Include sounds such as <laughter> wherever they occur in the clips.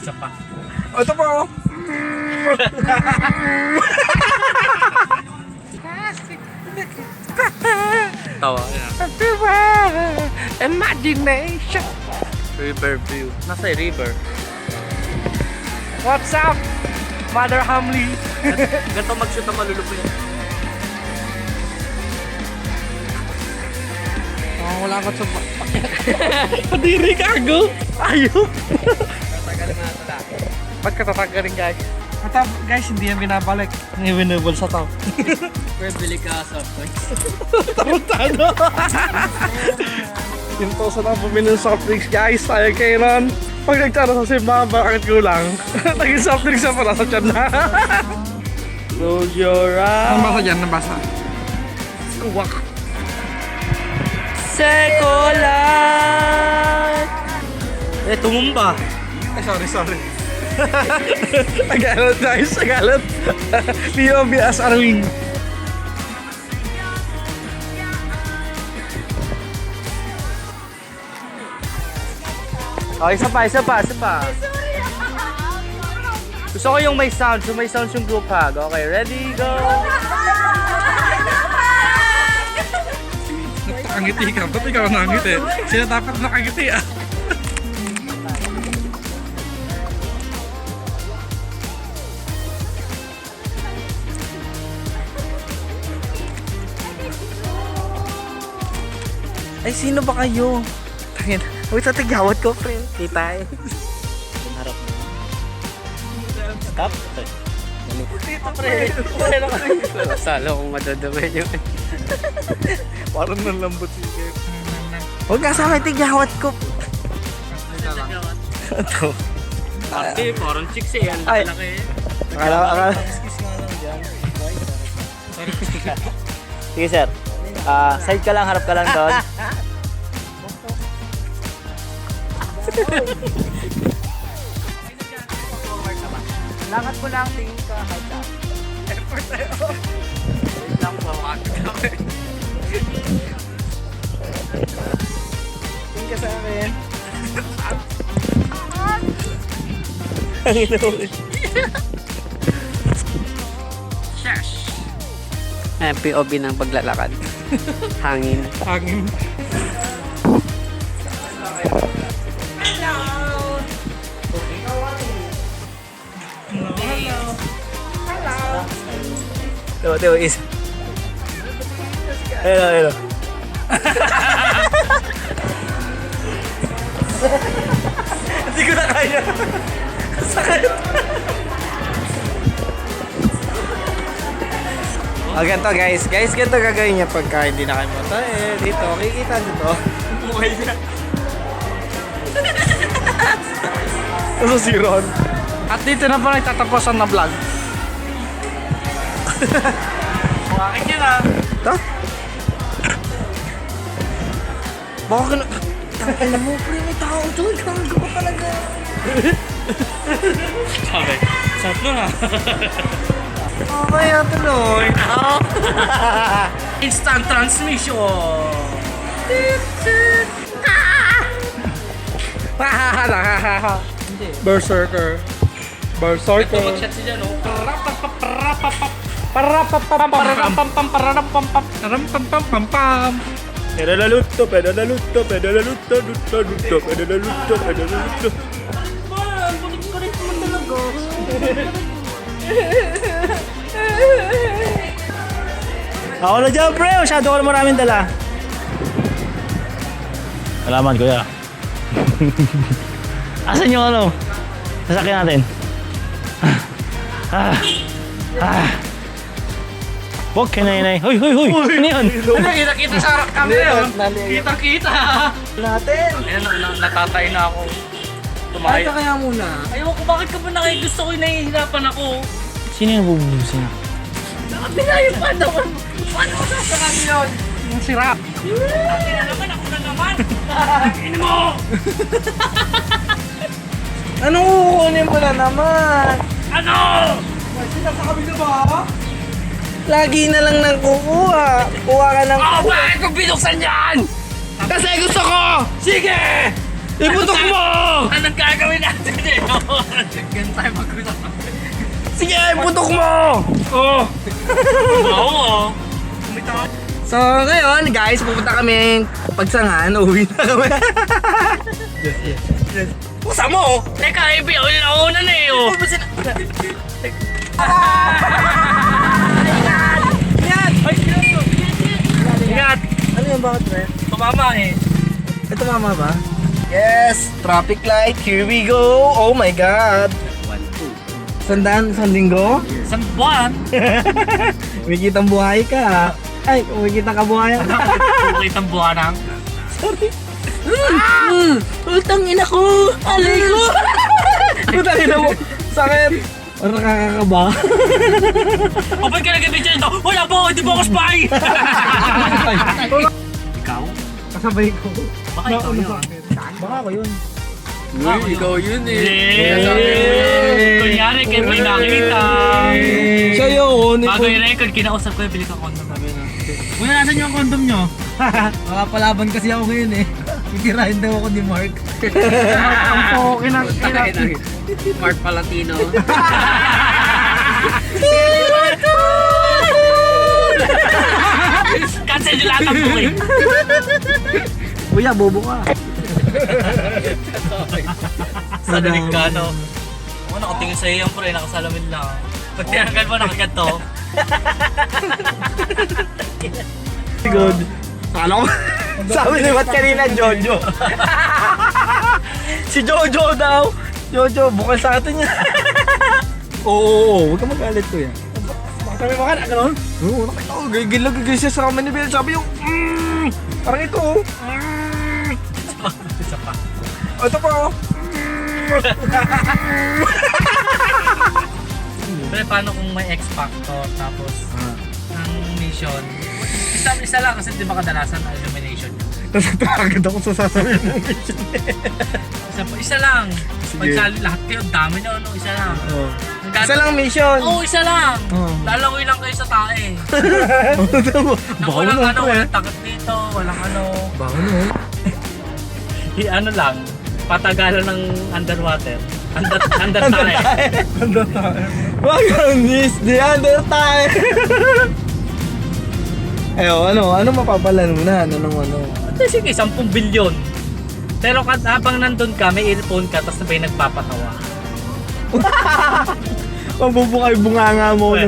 Isa pa. O, ito pa oh. Tawa. Imagination. River view. Nasa river. What's up? Mother Hamley. Ganito mag-shoot ang malulupin. Oh, wala ka sa Padiri ka, go. Ayop. <laughs> Ba't ka tatagaling, guys? Mata, guys, hindi yan binabalik. Hindi binabal sa tao. <laughs> Pwede bili ka sa points. Tarantado. Yung tosa na bumili ng soft drinks, guys. Sayang kayo nun. Pag nagtara sa simbahan, bakit kulang? <laughs> Naging soft drinks na pala sa tiyan na. <laughs> Close your eyes. Nabasa dyan, nabasa. Kuwak. Sekolah. Eh, tumumba. Ay, sorry, sorry. <laughs> Tagalog, guys. Tagalog. <laughs> P.O.B. as Arwing. Oh, isa pa, isa pa, isa pa. Gusto ko yung may sounds, yung may sounds yung group hug. Okay, ready, go! <laughs> Nakangiti ka. Ba't ikaw nakangiti? Sila dapat nakangiti ah. Ay, sino ba kayo? Tangin. Uy, tatigawat ko, friend. Kita eh. Harap mo. Stop. Dito, pre. Sala kong madadamay yun. Parang nalambot si Kev. Huwag nga sa akin, tigawat ko. Ito. Ate, parang chicks eh. Ang laki eh. Akala, akala. Sige, sir. Ah, side ka lang, harap ka lang doon. Lakad mo lang, tingin ka, hard up. Effort tayo. Wait lang po, makakagawa. Tingin ka sa akin. Ang inuwi. Ayan, POV ng paglalakad. <laughs> Hangin. Hangin. Tiyo, tiyo, is. Hello, hello. Hindi ko na kaya. Sakit. Oh, ganito guys. Guys, ganito gagawin niya pagka hindi na kayo mata. Eh, dito, kikita nyo to. Niya. Ito si Ron. At dito na pa nagtatapusan na vlog. Bakit yun ah? Ito? Baka ka na... Tangin mo, pre, may tao doon. Gago ka talaga. Sabi. Sarap nun ah. Okay, ah, tuloy. Instant transmission. Berserker. Ito Berserker. mag-shot si Jan oh. Parampam-pam-pam. Pedalaluto, pedalaluto, pedalaluto, luto, luto, pedalaluto, pedalaluto. Man, kulit-kulit naman talaga. Ako na dyan, pre. Masyado ko na maraming dala. Salamat, kuya. Asan yung ano? Sasakyan natin. Ah. Ah. Huwag ka na inay. Hoy, hoy, hoy. Ano yan? Ano, kita-kita sa camera yun. Kita-kita. Natin. Ayan, na- natatay na ako. Ay, Tumahay. ka kaya muna. Ayaw ko, bakit ka ba nakay gusto ko yung nahihirapan ako? Sino yung bubusin? Nakapinayo pa naman. Paano ko sasakaan yun? Yung sira. Akin na naman, ako na naman. <laughs> Ini mo! Anong kukunin mo na naman? Ano? Lagi na lang nang kukuha. Kuha ka ng Oh, bakit ko binuksan yan? Kasi gusto ko! Sige! Iputok mo! Anong gagawin natin eh? Ganun tayo mag-usap. Sige, putok mo! Oh! <laughs> Oo! So, ngayon, guys, pupunta kami pagsangan. Uwi na kami. <laughs> Pusa mo! Teka, Ebi, ako yung nauna na eh, oh! <laughs> Ingat! ano yung bakit, pre? Tumama eh. Ito mama ba? Yes! Traffic light, here we go! Oh my God! Sandaan, isang linggo? Isang buwan. <laughs> May kitang buhay ka. ah. Ay, may kitang kabuhayan ka. Kukit ang buwan ng... Utang ina ko! Alay ko! Utang ina mo! Sakit! Parang nakakakaba. <laughs> O, ba't ka nag-video nito? Wala po, hindi po ako spy! <laughs> Ikaw? Kasabay ko. Baka ikaw yun. Baka ako yun. Uy, ikaw yun eh. Yay! Kunyari, kayo may nakita. Siya yun. Bago yung record, kinausap ko yung bili ka condom. Kuya, nasan yung condom nyo? <laughs> Makapalaban kasi ako ngayon eh. Titirahin daw ako ni Mark. Ang poke ng Mark Palatino. <laughs> Cancel yung lahat ng booking. Kuya, bobo ka. Sa dalig ka, no? Oo, nakatingin sa'yo yan, pre. Nakasalamin lang. Pag tinanggal mo, nakaganto. <laughs> Good. Kala ko, <laughs> sabi ni Matt kanina, Jojo. si Jojo daw. Jojo, bukal sa atin yan. <laughs> oo, oo, oo, huwag ka magalit ko yan. Sabi mo ka na, gano'n? Oo, nakita ko, gigil na gigil siya sa kami ni Bel. Sabi yung, mm, parang ito, oh. Mm. Isa pa. Oh, Ito pa, oh. <laughs> Pre, paano kung may X Factor, tapos ang mission, isa, isa lang kasi di ba kadalasan ang yun. Natatakad ako sa sasabihin mo. Isa, pa- isa lang. Sige. Pag sali lahat kayo, dami nyo, no? Isa lang. Oh. Ang Isa lang mission. Oo, oh, isa lang. Oo. Lalagoy lang kayo sa tae. <laughs> Na Baka walang naman ano, eh. walang takot dito, walang ano. Baka naman. <laughs> I, ano lang, patagalan ng underwater. Under, <laughs> under tae. Wag ang miss the other time. Eh, oh, ano, ano mapapalan mo na? Ano, ano, ano? Ito sige, 10 bilyon. Pero kad, habang nandun ka, may earphone ka, tapos sabay nagpapatawa. <laughs> Mabubukay bunganga mo. <laughs>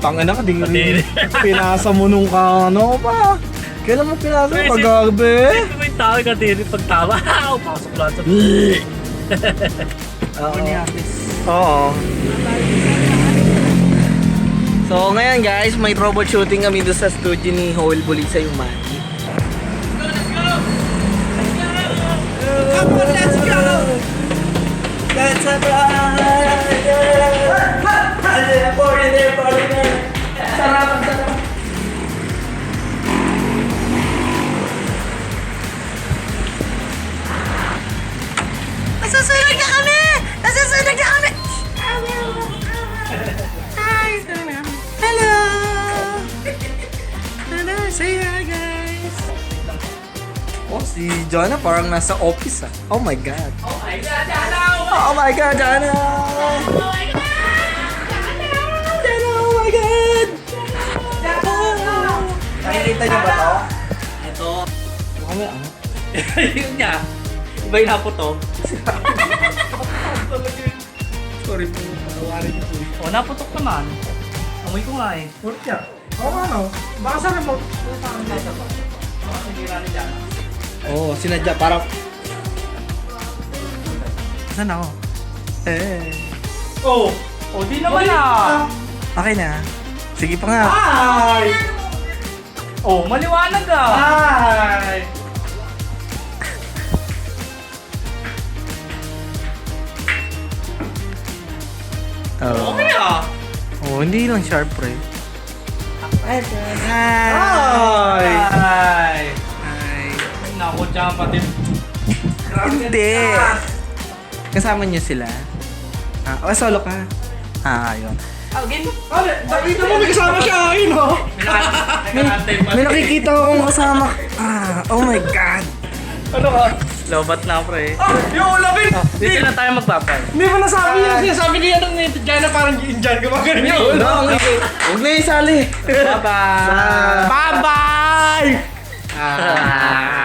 Tanga na ka, di Kadiri. Pinasa mo nung ka, ano pa? Kailan mo pinasa? Paggabi? Ito may tao ka din, pagtawa, <laughs> ah, pasok lang sa... Oo. Oo. So ngayon guys, may troubleshooting kami doon sa studio ni Howell Bulisa yung Maki. Come on, let's go! Let's ride! Si Jonah parang nasa office ah. Oh my God! Oh my God, Jonah! Oh my God, Jonah! Oh my God! Jonah, oh my God! Nakikita niyo ba to? Ito, Kami ah. <laughs> yun niya. Iba yung hapo to. <laughs> Sorry po. Patawarin niyo po. O, naputok naman. Amoy ko nga eh. Urot yan. Oo, ano? Baka sa remote. Hindi na ni Jana. Oo, oh, sinadya para... Saan ako? Eh. Oh! Oh, di naman ah! Okay na. Sige pa nga. Hi! Oh, maliwanag ah! Hi! Oo. Okay ah! Oh, hindi lang sharp, pre. Hi! Hi! Hi! Naku, dyan pati. Hindi! Kasama niyo sila? Ah, oh, solo ka? Ah, ayun. Oh, game. Ano? Dito mo may kasama siya. Ayun, oh. May nakikita akong kasama. Ah, oh my God! Ano ka? Lobat na pre. Ah, yung ulapin! Dito na tayo magbabay. Hindi mo nasabi yun. Sinasabi niya nung Diana parang Indian ka ba ganun yung ulo? Huwag na isali. Bye-bye! Bye-bye! Ah.